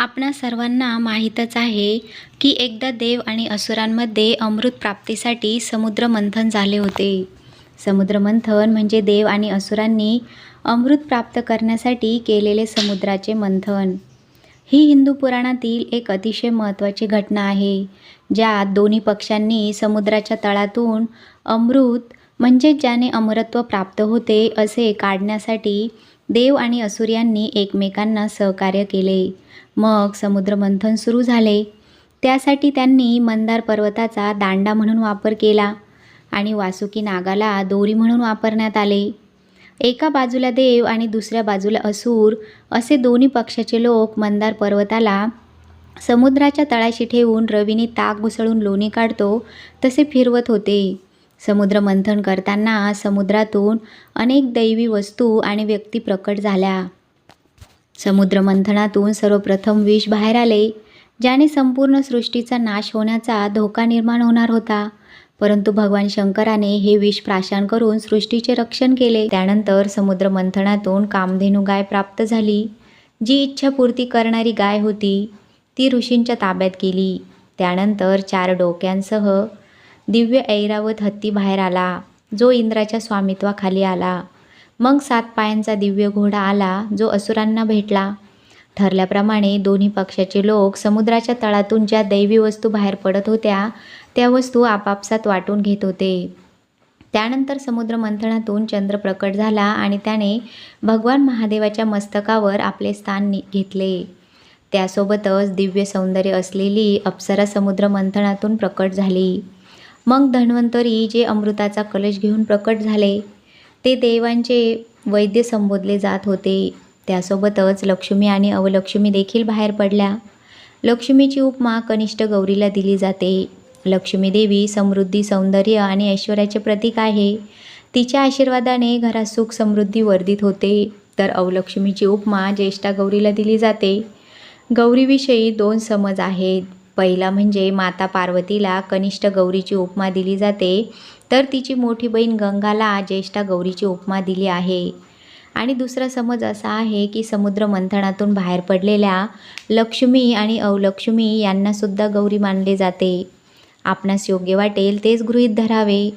आपणा सर्वांना माहीतच आहे की एकदा देव आणि असुरांमध्ये अमृत प्राप्तीसाठी समुद्रमंथन झाले होते. समुद्रमंथन म्हणजे देव आणि असुरांनी अमृत प्राप्त करण्यासाठी केलेले समुद्राचे मंथन. ही हिंदू पुराणातील एक अतिशय महत्त्वाची घटना आहे ज्यात दोन्ही पक्षांनी समुद्राच्या तळातून अमृत म्हणजे ज्याने अमरत्व प्राप्त होते असे काढण्यासाठी देव आणि असुर यांनी एकमेकांना सहकार्य केले. मग समुद्रमंथन सुरू झाले. त्यासाठी त्यांनी मंदार पर्वताचा दांडा म्हणून वापर केला आणि वासुकी नागाला दोरी म्हणून वापरण्यात आले. एका बाजूला देव आणि दुसऱ्या बाजूला असुर असे दोन्ही पक्षाचे लोक मंदार पर्वताला समुद्राच्या तळाशी ठेवून रवीने ताक घुसळून लोणी काढतो तसे फिरवत होते. समुद्रमंथन करताना समुद्रातून अनेक दैवी वस्तू आणि व्यक्ती प्रकट झाल्या. समुद्रमंथनातून सर्वप्रथम विष बाहेर आले ज्याने संपूर्ण सृष्टीचा नाश होण्याचा धोका निर्माण होणार होता. परंतु भगवान शंकराने हे विष प्राशन करून सृष्टीचे रक्षण केले. त्यानंतर समुद्रमंथनातून कामधेनू गाय प्राप्त झाली जी इच्छापूर्ती करणारी गाय होती. ती ऋषींच्या ताब्यात गेली. त्यानंतर चार डोक्यांसह दिव्य ऐरावत हत्ती बाहेर आला. जो इंद्राच्या स्वामित्वाखाली आला. मग सात पायांचा दिव्य घोडा आला जो असुरांना भेटला. ठरल्याप्रमाणे दोन्ही पक्षाचे लोक समुद्राच्या तळातून ज्या दैवी वस्तू बाहेर पडत होत्या त्या वस्तू आपापसात वाटून घेत होते. त्यानंतर समुद्र मंथनातून चंद्र प्रकट झाला आणि त्याने भगवान महादेवाच्या मस्तकावर आपले स्थान नि घेतले. त्यासोबतच दिव्य सौंदर्य असलेली अप्सरा समुद्र मंथनातून प्रकट झाली. मग धन्वंतरी जे अमृताचा कलश घेऊन प्रकट झाले ते देवांचे वैद्य संबोधले जात होते. त्यासोबतच लक्ष्मी आणि अवलक्ष्मी देखील बाहेर पडल्या. लक्ष्मीची उपमा कनिष्ठ गौरीला दिली जाते. लक्ष्मी देवी समृद्धी सौंदर्य आणि ऐश्वर्याचे प्रतीक आहे. तिच्या आशीर्वादाने घरात सुख समृद्धी वर्धित होते. तर अवलक्ष्मीची उपमा ज्येष्ठा गौरीला दिली जाते. गौरीविषयी दोन समज आहेत. पहिला म्हणजे माता पार्वतीला कनिष्ठ गौरीची उपमा दिली जाते. तर तिची मोठी बहीण गंगाला ज्येष्ठा गौरीची उपमा दिली आहे. आणि दुसरा समज असा आहे की समुद्र मंथनातून बाहेर पडलेल्या लक्ष्मी आणि अवलक्ष्मी यांनासुद्धा गौरी मानले जाते. आपणास योग्य वाटेल तेच गृहीत धरावे.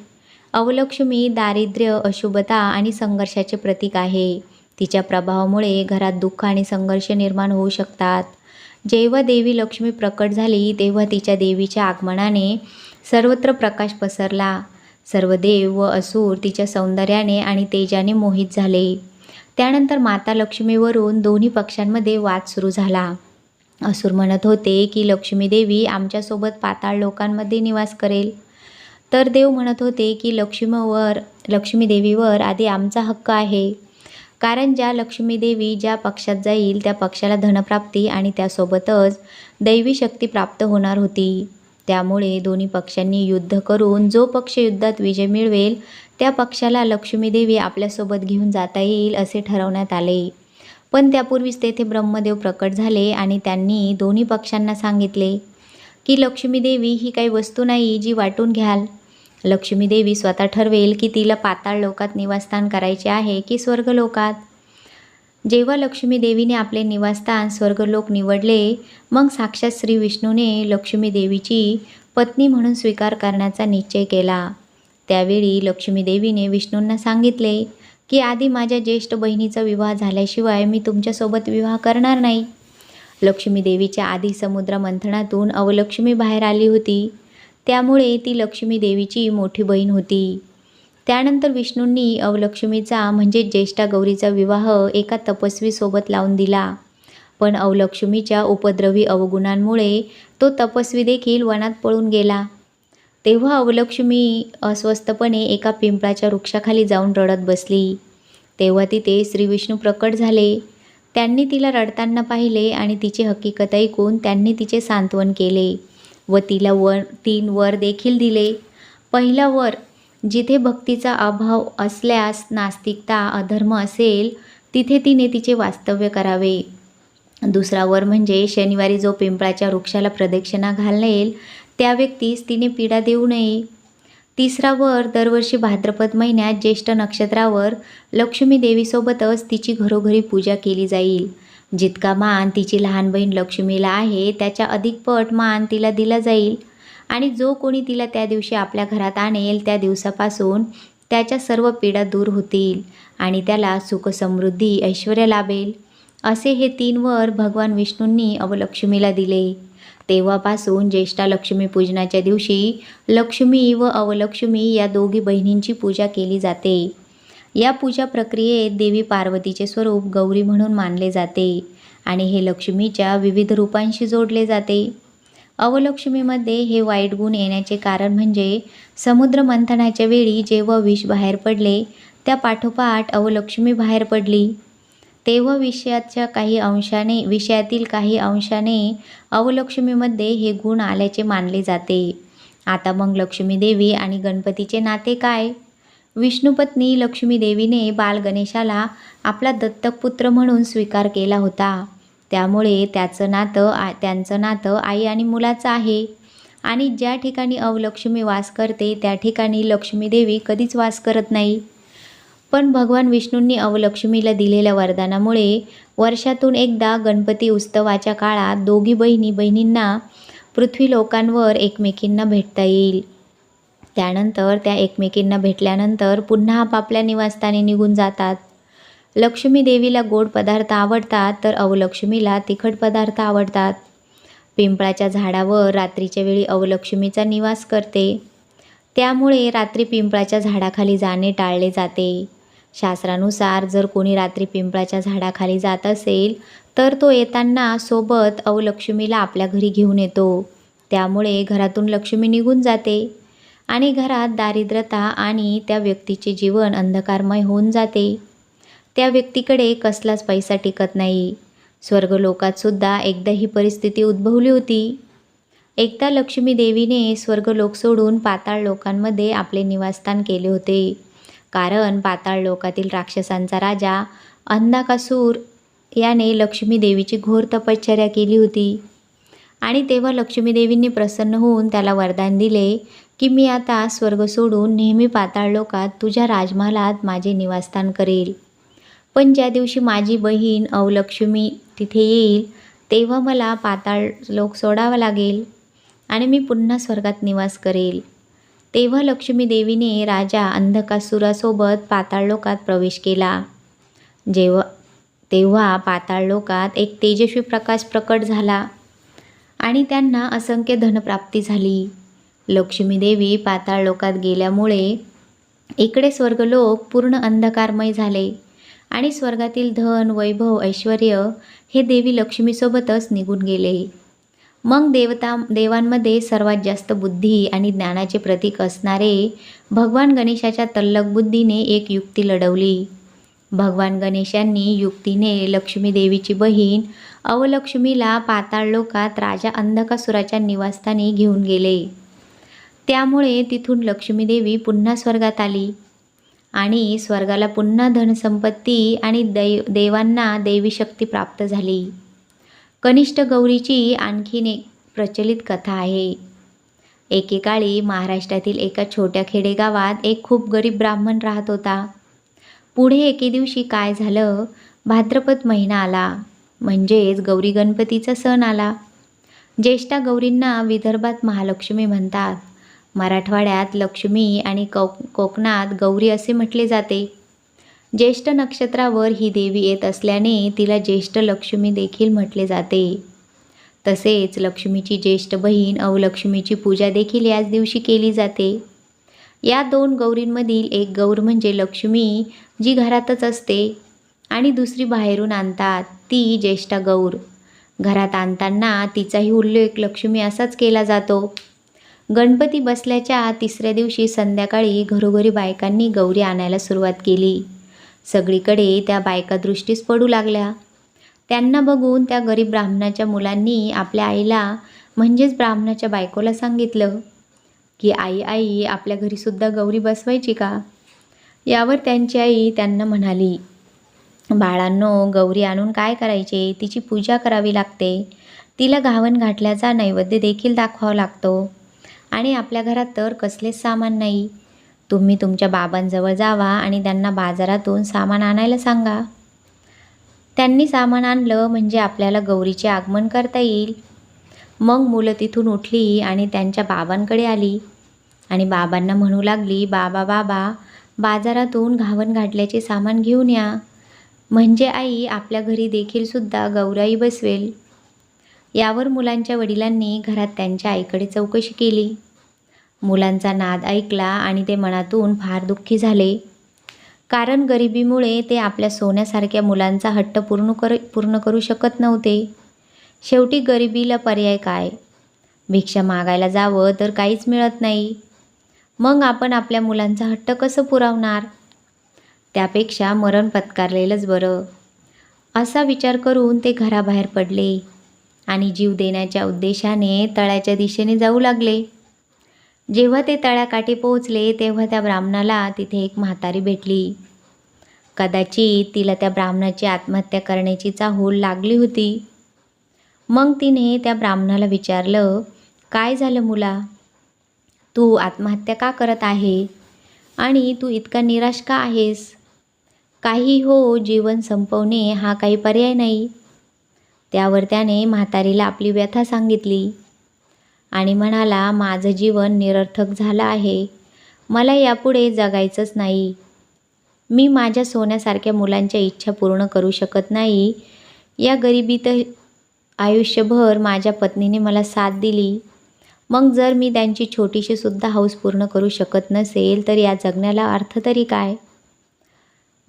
अवलक्ष्मी दारिद्र्य अशुभता आणि संघर्षाचे प्रतीक आहे. तिच्या प्रभावामुळे घरात दुःख आणि संघर्ष निर्माण होऊ शकतात. जेव्हा देवी लक्ष्मी प्रकट झाली तेव्हा तिच्या देवीच्या आगमनाने सर्वत्र प्रकाश पसरला. सर्व देव व असुर तिच्या सौंदर्याने आणि तेजाने मोहित झाले. त्यानंतर माता लक्ष्मीवरून दोन्ही पक्षांमध्ये वाद सुरू झाला. असुर म्हणत होते की लक्ष्मी देवी आमच्यासोबत पाताळ लोकांमध्ये निवास करेल. तर देव म्हणत होते की लक्ष्मीवर लक्ष्मी देवीवर आधी आमचा हक्क आहे. कारण ज्या लक्ष्मीदेवी ज्या पक्षात जाईल त्या पक्षाला धनप्राप्ती आणि त्यासोबतच दैवी शक्ती प्राप्त होणार होती. त्यामुळे दोन्ही पक्षांनी युद्ध करून जो पक्ष युद्धात विजय मिळवेल त्या पक्षाला लक्ष्मीदेवी आपल्यासोबत घेऊन जाता येईल असे ठरवण्यात आले. पण त्यापूर्वीच तेथे ब्रह्मदेव प्रकट झाले आणि त्यांनी दोन्ही पक्षांना सांगितले की लक्ष्मीदेवी ही काही वस्तू नाही जी वाटून घ्याल. लक्ष्मी देवी स्वतः ठरवेल की तिला पाताळ लोकात निवासस्थान करायचे आहे की स्वर्गलोकात? जेव्हा लक्ष्मी देवीने आपले निवासस्थान स्वर्गलोक निवडले मग साक्षात श्री विष्णूने लक्ष्मी देवीची पत्नी म्हणून स्वीकार करण्याचा निश्चय केला. त्यावेळी लक्ष्मी देवीने विष्णूंना सांगितले की आधी माझ्या ज्येष्ठ बहिणीचा विवाह झाल्याशिवाय मी तुमच्यासोबत विवाह करणार नाही. लक्ष्मी देवीच्या आधी समुद्र मंथनातून अवलक्ष्मी बाहेर आली होती. त्यामुळे ती लक्ष्मी देवीची मोठी बहीण होती. त्यानंतर विष्णूंनी अवलक्ष्मीचा म्हणजे ज्येष्ठा गौरीचा विवाह एका तपस्वीसोबत लावून दिला. पण अवलक्ष्मीच्या उपद्रवी अवगुणांमुळे तो तपस्वी देखील वनात पळून गेला. तेव्हा अवलक्ष्मी अस्वस्थपणे एका पिंपळाच्या वृक्षाखाली जाऊन रडत बसली. तेव्हा तिथे श्री विष्णू प्रकट झाले. त्यांनी तिला रडताना पाहिले आणि तिची हकीकत ऐकून त्यांनी तिचे सांत्वन केले. व तिला वर तीन वर देखील दिले. पहिला वर जिथे भक्तीचा अभाव असल्यास नास्तिकता अधर्म असेल तिथे तिने तिचे वास्तव्य करावे. दुसरा वर म्हणजे शनिवारी जो पिंपळाच्या वृक्षाला प्रदक्षिणा घालेल त्या व्यक्तीस तिने पीडा देऊ नये. तिसरा वर दरवर्षी भाद्रपद महिन्यात ज्येष्ठ नक्षत्रावर लक्ष्मी देवीसोबतच तिची घरोघरी पूजा केली जाईल. जितका मान तिची लहान बहीण लक्ष्मीला आहे त्याच्या अधिक पट मान तिला दिला जाईल. आणि जो कोणी तिला त्या दिवशी आपल्या घरात आणेल त्या दिवसापासून त्याच्या सर्व पीडा दूर होतील आणि त्याला सुख समृद्धी ऐश्वर लाभेल. असे हे तीन वर भगवान विष्णूंनी अवलक्ष्मीला दिले. तेव्हापासून ज्येष्ठा लक्ष्मी पूजनाच्या दिवशी लक्ष्मी व अवलक्ष्मी या दोघी बहिणींची पूजा केली जाते. या पूजा प्रक्रियेत देवी पार्वतीचे स्वरूप गौरी म्हणून मानले जाते आणि हे लक्ष्मीच्या विविध रूपांशी जोडले जाते. अवलक्ष्मीमध्ये हे वाईट गुण येण्याचे कारण म्हणजे समुद्र मंथनाच्या वेळी जेव्हा विष बाहेर पडले त्या पाठोपाठ अवलक्ष्मी बाहेर पडली. तेव्हा विषयाच्या काही अंशाने विषयातील काही अंशाने अवलक्ष्मीमध्ये हे गुण आल्याचे मानले जाते. आता मग लक्ष्मी देवी आणि गणपतीचे नाते काय? विष्णुपत्नी लक्ष्मीदेवीने बालगणेशाला आपला दत्तकपुत्र म्हणून स्वीकार केला होता. त्यामुळे त्याचं नातं आ त्यांचं नातं आई आणि मुलाचं आहे. आणि ज्या ठिकाणी अवलक्ष्मी वास करते त्या ठिकाणी लक्ष्मीदेवी कधीच वास करत नाही. पण भगवान विष्णूंनी अवलक्ष्मीला दिलेल्या वरदानामुळे वर्षातून एकदा गणपती उत्सवाच्या काळात दोघी बहिणी बहिणींना पृथ्वी लोकांवर एकमेकींना भेटता येईल. त्यानंतर त्या एकमेकींना भेटल्यानंतर पुन्हा आपापल्या निवासस्थानी निघून जातात. लक्ष्मी देवीला गोड पदार्थ आवडतात तर अवलक्ष्मीला तिखट पदार्थ आवडतात. पिंपळाच्या झाडावर रात्रीच्या वेळी अवलक्ष्मीचा निवास करते. त्यामुळे रात्री पिंपळाच्या झाडाखाली जाणे टाळले जाते. शास्त्रानुसार जर कोणी रात्री पिंपळाच्या झाडाखाली जात असेल तर तो येताना सोबत अवलक्ष्मीला आपल्या घरी घेऊन येतो. त्यामुळे घरातून लक्ष्मी निघून जाते. आणि घरात दारिद्र्यता आणि त्या व्यक्तीचे जीवन अंधकारमय होऊन जाते. त्या व्यक्तीकडे कसलाच पैसा टिकत नाही. स्वर्गलोकातसुद्धा एकदा ही परिस्थिती उद्भवली होती. एकदा लक्ष्मी देवीने स्वर्गलोक सोडून पाताळ लोकांमध्ये आपले निवासस्थान केले होते. कारण पाताळ लोकातील राक्षसांचा राजा अंधाकासूर याने लक्ष्मी देवीची घोर तपश्चर्या केली होती. आणि तेव्हा लक्ष्मीदेवींनी प्रसन्न होऊन त्याला वरदान दिले. की मी आता स्वर्ग सोडून नेहमी पाताळ लोकात तुझ्या राजमहालात माझे निवासस्थान करेल. पण ज्या दिवशी माझी बहीण अवलक्ष्मी तिथे येईल तेव्हा मला पाताळ लोक सोडावा लागेल आणि मी पुन्हा स्वर्गात निवास करेल. तेव्हा लक्ष्मी देवीने राजा अंधकासुरासोबत पाताळ लोकात प्रवेश केला. जेव्हा तेव्हा पाताळ लोकात एक तेजस्वी प्रकाश प्रकट झाला आणि त्यांना असंख्य धनप्राप्ती झाली. लक्ष्मीदेवी पाताळ लोकात गेल्यामुळे इकडे स्वर्गलोक पूर्ण अंधकारमय झाले. आणि स्वर्गातील धन वैभव ऐश्वर हे देवी लक्ष्मीसोबतच निघून गेले. मग देवता देवांमध्ये सर्वात जास्त बुद्धी आणि ज्ञानाचे प्रतीक असणारे भगवान गणेशाच्या तल्लक बुद्धीने एक युक्ती लढवली. भगवान गणेशांनी युक्तीने लक्ष्मी देवीची बहीण अवलक्ष्मीला पाताळ लोकात राजा अंधकासुराच्या निवासस्थानी घेऊन गेले. त्यामुळे तिथून लक्ष्मीदेवी पुन्हा स्वर्गात आली. आणि स्वर्गाला पुन्हा धनसंपत्ती आणि दै देवांना देवी शक्ती प्राप्त झाली. कनिष्ठ गौरीची आणखीन एक प्रचलित कथा आहे. एकेकाळी महाराष्ट्रातील एका छोट्या खेडेगावात एक खूप गरीब ब्राह्मण राहत होता. पुढे एके दिवशी काय झालं? भाद्रपद महिना आला. म्हणजेच गौरी गणपतीचा सण आला. ज्येष्ठा गौरींना विदर्भात महालक्ष्मी म्हणतात. मराठवाड्यात लक्ष्मी आणि कौ कोकणात गौरी असे म्हटले जाते. ज्येष्ठ नक्षत्रावर ही देवी येत असल्याने तिला ज्येष्ठ लक्ष्मी देखील म्हटले जाते. तसेच लक्ष्मीची ज्येष्ठ बहीण अवलक्ष्मीची पूजा देखील याच दिवशी केली जाते. या दोन गौरींमधील एक गौर म्हणजे लक्ष्मी जी घरातच असते आणि दुसरी बाहेरून आणतात ती ज्येष्ठा गौर. घरात आणताना तिचाही उल्लेख लक्ष्मी असाच केला जातो. गणपती बसल्याच्या तिसऱ्या दिवशी संध्याकाळी घरोघरी बायकांनी गौरी आणायला सुरुवात केली. सगळीकडे त्या बायका दृष्टीस पडू लागल्या. त्यांना बघून त्या गरीब ब्राह्मणाच्या मुलांनी आपल्या आईला म्हणजेच ब्राह्मणाच्या बायकोला सांगितलं की आई आई आपल्या घरीसुद्धा गौरी बसवायची का? यावर त्यांची आई त्यांना म्हणाली बाळांनो गौरी आणून काय करायचे? तिची पूजा करावी लागते. तिला घावन घाटल्याचा नैवेद्य देखील दाखवावा लागतो. आणि आपल्या घरात तर कसलेच सामान नाही. तुम्ही तुमच्या बाबांजवळ जावा आणि त्यांना बाजारातून सामान आणायला सांगा. त्यांनी सामान आणलं म्हणजे आपल्याला गौरीचे आगमन करता येईल. मग मुलं तिथून उठली आणि त्यांच्या बाबांकडे आली. आणि बाबांना म्हणू लागली बाबा बाबा बाजारातून घावन घाटल्याचे सामान घेऊन या. म्हणजे आई आपल्या घरी देखील सुद्धा गौराई बसवेल. यावर मुलांच्या वडिलांनी घरात त्यांच्या आईकडे चौकशी केली. मुलांचा नाद ऐकला आणि ते मनातून फार दुःखी झाले. कारण गरिबीमुळे ते आपल्या सोन्यासारख्या मुलांचा हट्ट पूर्ण कर पूर्ण करू शकत नव्हते. शेवटी गरिबीला पर्याय काय? भिक्षा मागायला जावं तर काहीच मिळत नाही. मग आपण आपल्या मुलांचा हट्ट कसं पुरवणार? त्यापेक्षा मरण पत्कारलेलंच बरं. असा विचार करून ते घराबाहेर पडले. आणि जीव देण्याच्या उद्देशाने तळ्याच्या दिशेने जाऊ लागले. जेव्हा ते तळ्याकाठी पोहोचले तेव्हा त्या ब्राह्मणाला तिथे एक म्हातारी भेटली. कदाचित तिला त्या ब्राह्मणाची आत्महत्या करण्याची चाहूल लागली होती. मग तिने त्या ब्राह्मणाला विचारलं काय झालं मुला? तू आत्महत्या का करत आहे? आणि तू इतका निराश का आहेस? काही हो जीवन संपवणे हा काही पर्याय नाही. त्यावर त्याने म्हातारीला आपली व्यथा सांगितली. आणि म्हणाला माझं जीवन निरर्थक झालं आहे. मला यापुढे जगायचंच नाही. मी माझ्या सोन्यासारख्या मुलांच्या इच्छा पूर्ण करू शकत नाही. या गरिबीत आयुष्यभर माझ्या पत्नीने मला साथ दिली. मग जर मी त्यांची छोटीशी सुद्धा हौस पूर्ण करू शकत नसेल तर या जगण्याला अर्थ तरी काय?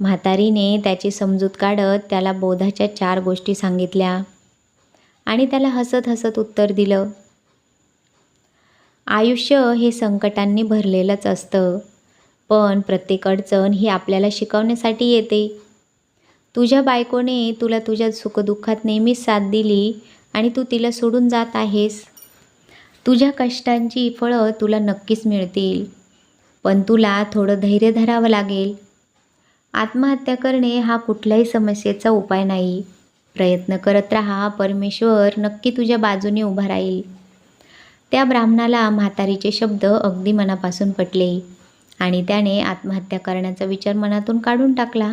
म्हातारीने त्याची समजूत काढत त्याला बोधाच्या चार गोष्टी सांगितल्या. आणि त्याला हसत हसत उत्तर दिलं आयुष्य हे संकटांनी भरलेलंच असतं पण प्रत्येक अडचण ही आपल्याला शिकवण्यासाठी येते. तुझ्या बायकोने तुला तुझ्या सुखदुःखात नेहमीच साथ दिली आणि तू तिला सोडून जात आहेस. तुझ्या कष्टांची फळं तुला नक्कीच मिळतील पण तुला थोडं धैर्य धरावं लागेल. आत्महत्या करणे हा कुठल्याही समस्येचा उपाय नाही. प्रयत्न करत राहा परमेश्वर नक्की तुझ्या बाजूने उभा राहील. त्या ब्राह्मणाला म्हातारीचे शब्द अगदी मनापासून पटले आणि त्याने आत्महत्या करण्याचा विचार मनातून काढून टाकला.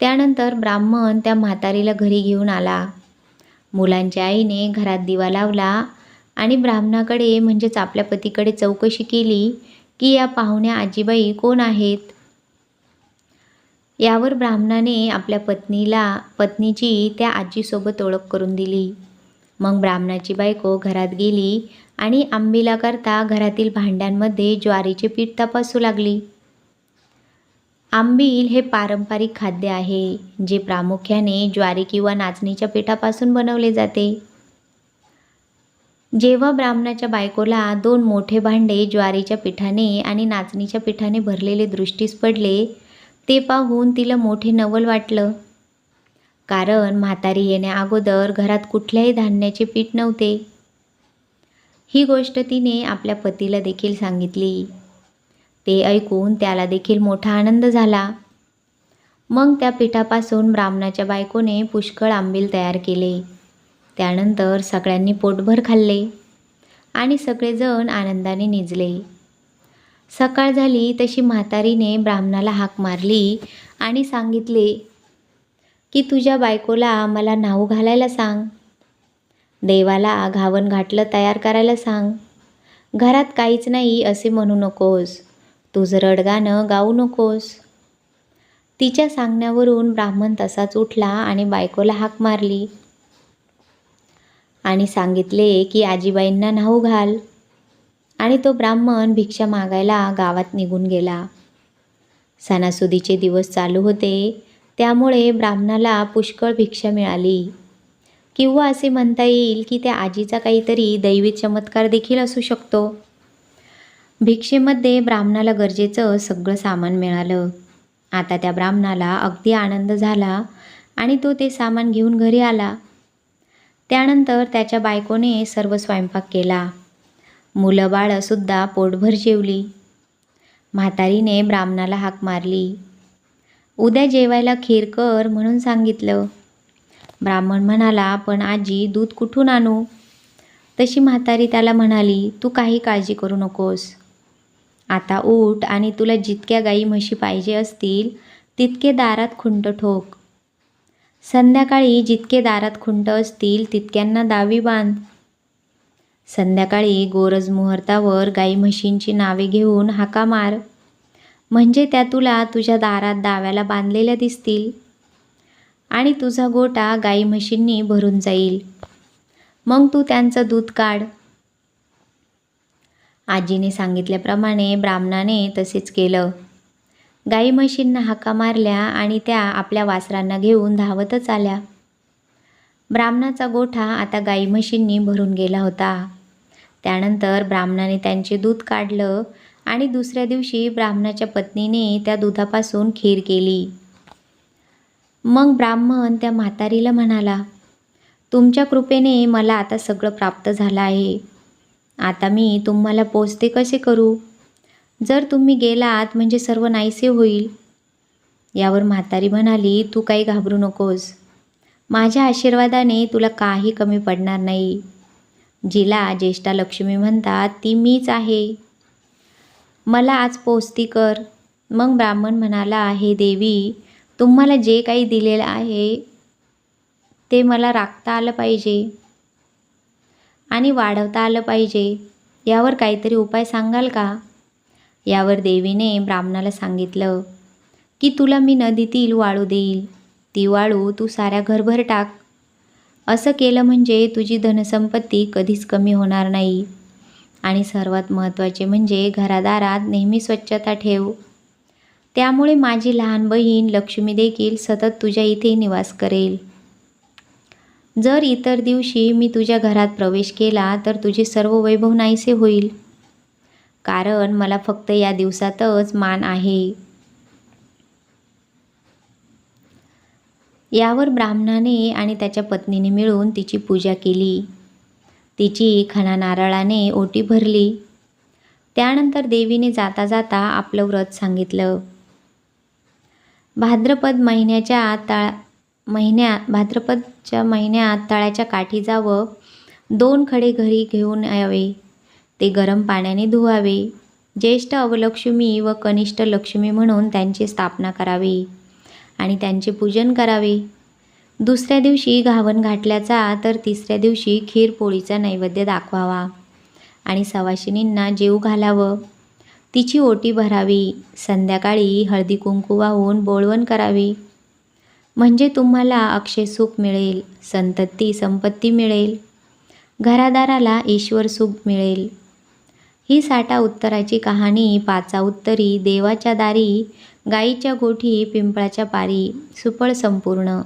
त्यानंतर ब्राह्मण त्या म्हातारीला घरी घेऊन आला. मुलांच्या आईने घरात दिवा लावला आणि ब्राह्मणाकडे म्हणजेच आपल्या पतीकडे चौकशी केली की या पाहुण्या आजीबाई कोण आहेत? यावर ब्राह्मणाने आपल्या पत्नीला पत्नीची त्या आजीसोबत ओळख करून दिली. मग ब्राह्मणाची बायको घरात गेली आणि आंबीला करता घरातील भांड्यांमध्ये ज्वारीचे पीठ तपासू लागली. आंबील हे पारंपरिक खाद्य आहे जे प्रामुख्याने ज्वारी किंवा नाचणीच्या पिठापासून बनवले जाते. जेव्हा ब्राह्मणाच्या बायकोला दोन मोठे भांडे ज्वारीच्या पिठाने आणि नाचणीच्या पिठाने भरलेले दृष्टीस पडले ते पाहून तिला मोठे नवल वाटलं. कारण म्हातारी येण्या अगोदर घरात कुठल्याही धान्याचे पीठ नव्हते. ही गोष्ट तिने आपल्या पतीला देखील सांगितली. ते ऐकून त्याला देखील मोठा आनंद झाला. मग त्या पिठापासून ब्राह्मणाच्या बायकोने पुष्कळ आंबील तयार केले. त्यानंतर सगळ्यांनी पोटभर खाल्ले आणि सगळेजण आनंदाने निजले. सकाळ झाली तशी म्हातारीने ब्राह्मणाला हाक मारली आणि सांगितले की तुझ्या बायकोला मला नाऊ घालायला सांग. देवाला घावन घाटलं तयार करायला सांग. घरात काहीच नाही असे म्हणू नकोस. तुझं रडगाणं गाऊ नकोस. तिच्या सांगण्यावरून ब्राह्मण तसाच उठला आणि बायकोला हाक मारली आणि सांगितले की आजीबाईंना न्हाऊ घाल. आणि तो ब्राह्मण भिक्षा मागायला गावात निघून गेला. सणासुदीचे दिवस चालू होते त्यामुळे ब्राह्मणाला पुष्कळ भिक्षा मिळाली. किंवा असे म्हणता येईल की त्या आजीचा काहीतरी दैवी चमत्कार देखील असू शकतो. भिक्षेमध्ये ब्राह्मणाला गरजेचं सगळं सामान मिळालं. आता त्या ब्राह्मणाला अगदी आनंद झाला आणि तो ते सामान घेऊन घरी आला. त्यानंतर त्याच्या बायकोने सर्व स्वयंपाक केला. मुलं बाळंसुद्धा पोटभर जेवली. म्हातारीने ब्राह्मणाला हाक मारली. उद्या जेवायला खीर कर म्हणून सांगितलं. ब्राह्मण म्हणाला पण आजी दूध कुठून आणू? तशी म्हातारी त्याला म्हणाली तू काही काळजी करू नकोस. आता उठ आणि तुला जितक्या गाई म्हशी पाहिजे असतील तितके दारात खुंट ठोक. संध्याकाळी जितके दारात खुंट असतील तितक्यांना दावी बांध. संध्याकाळी गोरज मुहूर्तावर गाई म्हशींची नावे घेऊन हाका मार म्हणजे त्या तुला तुझ्या दारात दाव्याला बांधलेल्या दिसतील. आणि तुझा गोटा गाई म्हशींनी भरून जाईल. मग तू त्यांचं दूध काढ. आजीने सांगितल्याप्रमाणे ब्राह्मणाने तसेच केलं. गाई म्हशींना हाका मारल्या आणि त्या आपल्या वासरांना घेऊन धावतच आल्या. ब्राह्मणाचा गोठा आता गाई म्हशींनी भरून गेला होता. त्यानंतर ब्राह्मणाने त्यांचे दूध काढलं आणि दुसऱ्या दिवशी ब्राह्मणाच्या पत्नीने त्या दुधापासून खीर केली. मग ब्राह्मण त्या म्हातारीला म्हणाला तुमच्या कृपेने मला आता सगळं प्राप्त झालं आहे. आता मी तुम्हाला पोचते कसे करू? जर तुम्ही गेलात म्हणजे सर्व नाहीसे होईल. यावर म्हातारी म्हणाली तू काही घाबरू नकोस. माझ्या आशीर्वादाने तुला काही कमी पडणार नाही. जिला ज्येष्ठा लक्ष्मी म्हणतात ती मीच आहे. मला आज पोचती कर. मग ब्राह्मण म्हणाला आहे देवी तुम्हाला जे काही दिलेलं आहे ते मला राखता आलं पाहिजे आणि वाढवता आलं पाहिजे. यावर काहीतरी उपाय सांगाल का? यावर देवीने ब्राह्मणाला सांगितलं की तुला मी नदीतील वाळू देईल. ती वाळू तू साऱ्या घरभर टाक. असं केलं म्हणजे तुझी धनसंपत्ती कधीच कमी होणार नाही. आणि सर्वात महत्त्वाचे म्हणजे घरादारात नेहमी स्वच्छता ठेव. त्यामुळे माझी लहान बहीण लक्ष्मी देखील सतत तुझ्या इथे निवास करेल. जर इतर दिवशी मी तुझ्या घरात प्रवेश केला तर तुझे सर्व वैभव नाहीसे होईल. कारण मला फक्त या दिवसातच मान आहे. यावर ब्राह्मणाने आणि त्याच्या पत्नीने मिळून तिची पूजा केली. तिची खणा नारळाने ओटी भरली. त्यानंतर देवीने जाता जाता आपलं व्रत सांगितलं. भाद्रपद महिन्याच्या तळा महिन्यात भाद्रपदच्या महिन्यात तळ्याच्या काठी जावं दोन खडे घरी घेऊन यावे. ते गरम पाण्याने धुवावे. ज्येष्ठ अवलक्ष्मी व कनिष्ठ लक्ष्मी म्हणून त्यांची स्थापना करावी. आणि त्यांचे पूजन करावे. दुसऱ्या दिवशी घावन घाटल्याचा तर तिसऱ्या दिवशी खीरपोळीचा नैवेद्य दाखवावा. आणि सवाशिनींना जेऊ घालावं. तिची ओटी भरावी. संध्याकाळी हळदी कुंकू वाहून बोळवण करावी. म्हणजे तुम्हाला अक्षय सुख मिळेल संतती संपत्ती मिळेल. घरादाराला ईश्वर सुख मिळेल. ही साठा उत्तराची कहाणी पाचा उत्तरी देवाच्या दारी गाईच्या गोठी पिंपळाच्या पारी सुपळ संपूर्ण.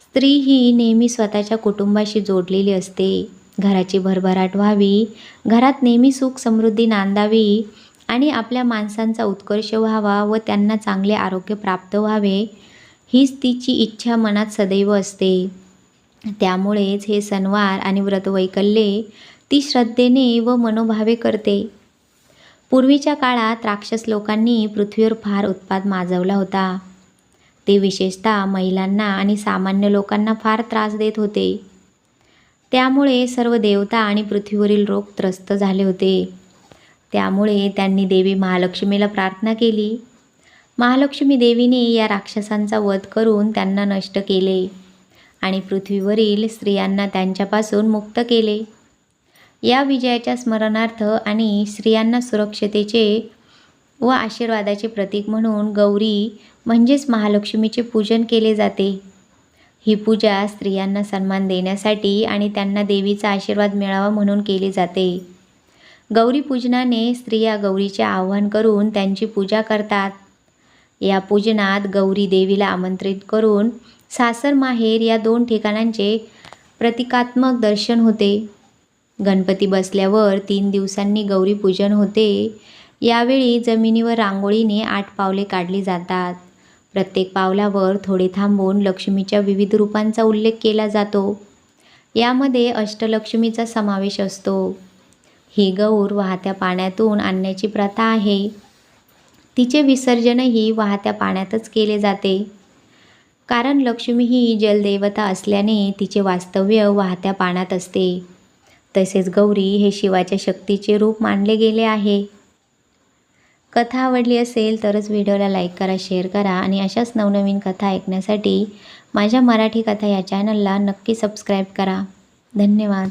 स्त्री ही नेहमी स्वतःच्या कुटुंबाशी जोडलेली असते. घराची भरभराट व्हावी घरात नेहमी सुख समृद्धी नांदावी आणि आपल्या माणसांचा उत्कर्ष व्हावा व त्यांना चांगले आरोग्य प्राप्त व्हावे हीच तिची इच्छा मनात सदैव असते. त्यामुळेच हे सणवार आणि व्रतवैकल्ये ती श्रद्धेने व मनोभावे करते. पूर्वीच्या काळात राक्षस लोकांनी पृथ्वीवर फार उत्पाद माजवला होता. ते विशेषतः महिलांना आणि सामान्य लोकांना फार त्रास देत होते. त्यामुळे सर्व देवता आणि पृथ्वीवरील रोग त्रस्त झाले होते. त्यामुळे त्यांनी देवी महालक्ष्मीला प्रार्थना केली. महालक्ष्मी देवीने या राक्षसांचा वध करून त्यांना नष्ट केले आणि पृथ्वीवरील स्त्रियांना त्यांच्यापासून मुक्त केले. या विजयाच्या स्मरणार्थ आणि स्त्रियांना सुरक्षतेचे व आशीर्वादाचे प्रतीक म्हणून गौरी म्हणजेच महालक्ष्मीचे पूजन केले जाते. ही पूजा स्त्रियांना सन्मान देण्यासाठी आणि त्यांना देवीचा आशीर्वाद मिळावा म्हणून केली जाते. गौरी पूजनाने स्त्रिया गौरीचे आवाहन करून त्यांची पूजा करतात. या पूजनात गौरी देवीला आमंत्रित करून सासर माहेर या दोन ठिकाणांचे प्रतिकात्मक दर्शन होते. गणपती बसल्यावर तीन दिवसांनी गौरी पूजन होते. यावेळी जमिनीवर रांगोळीने आठ पावले काढली जातात. प्रत्येक पावलावर थोडे थांबून लक्ष्मीच्या विविध रूपांचा उल्लेख केला जातो. यामध्ये अष्टलक्ष्मीचा समावेश असतो. ही गौर वाहत्या पाण्यातून आणण्याची प्रथा आहे. तिचे विसर्जनही वाहत्या पाण्यातच केले जाते. कारण लक्ष्मी ही जलदेवता असल्याने तिचे वास्तव्य वाहत्या पाण्यात असते. तसेच गौरी हे शिवाच्या शक्तीचे रूप मानले गेले आहे. कथा आवडली असेल तरच व्हिडिओला लाईक करा शेअर करा आणि अशाच नवनवीन कथा ऐकण्यासाठी माझ्या मराठी कथा या चॅनलला नक्की सबस्क्राईब करा. धन्यवाद.